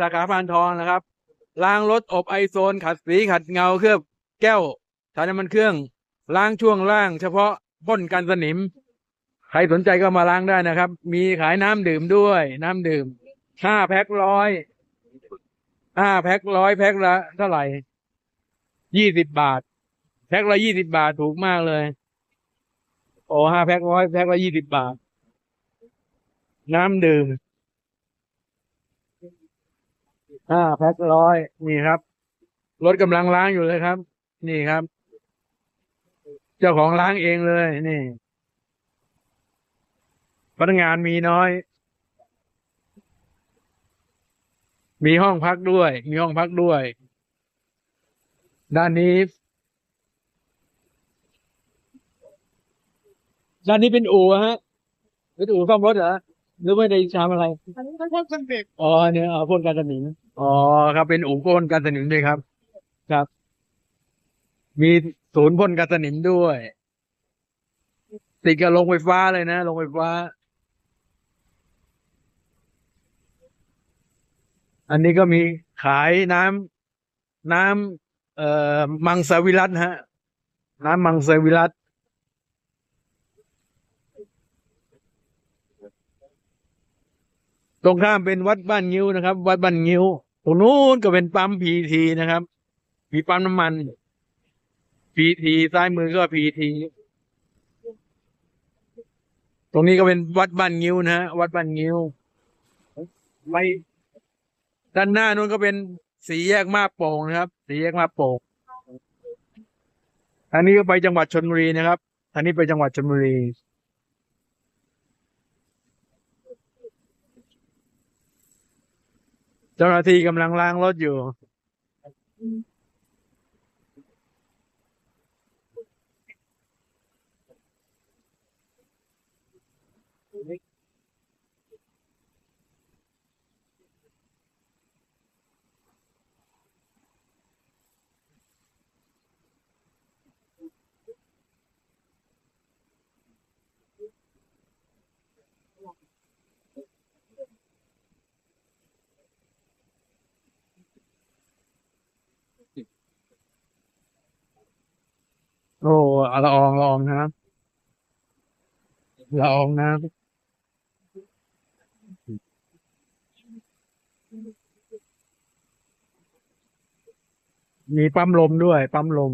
สาขาพานทองนะครับ ล้างรถอบไอโซน ขัดสีขัดเงาเคลือบแก้วถ่ายน้ำมันเครื่อง ล้างช่วงล่าง เฉพาะพ่นกันสนิม ใครสนใจก็มาล้างได้นะครับ มีขายน้ำดื่มด้วย น้ำดื่มห้าแพ็คร้อยห้าแพ็คร้อยแพ็คละเท่าไหร่ยี่สิบบาท แพ็คละยี่สิบาทถูกมากเลย โอ้ห้าแพ็คร้อยแพ็คละยี่สิบบาท น้ำดื่ม ห้าแพ็คร้อยนี่ครับ รถกำลังล้างอยู่เลยครับ นี่ครับ เจ้าของล้างเองเลย นี่พนักงานมีน้อย มีห้องพักด้วย มีห้องพักด้วย ด้านนี้ ด้านนี้เป็นอู่ฮะเป็นอู่ซ่อมรถเหรอหรือไม่ได้ทำอะไรอันนี้ก็พวกสนิทอ๋อเนี่ยเอาพ่นกันสนิม อ๋อครับเป็นอู่พ่นกันสนิมด้วยครับ ครับ มีศูนย์พ่นกันสนิมด้วย ติดกับโรงไฟฟ้าเลยนะโรงไฟฟ้า อันนี้ก็มีขายน้ำน้ำเอ่อมังสวิรัตฮะ น้ำมังสวิรัตตรงข้ามเป็นวัดบ้านงิ้วนะครับ วัดบ้านงิ้ว รงนู้นก็เป็นปั๊มพีทีนะครับ มีปั๊มน้ำมันพีทีซ้ายมือก็พีทีตรงนี้ก็เป็นวัดบ้านงิ้วนะฮะวัดบ้านงิ้วไปด้านหน้านู้นก็เป็นสีแยกมาโป่งนะครับ สีแยกมาโป่งอันนี้ก็ไปจังหวัดชลบุรีนะครับ อันนี้ไปจังหวัดชลบุรี เจ้าหน้าที่กำลังล้างรถอยู่ โอ้ละอองละอองนะละอองนะมีปั๊มลมด้วย ปั๊มลม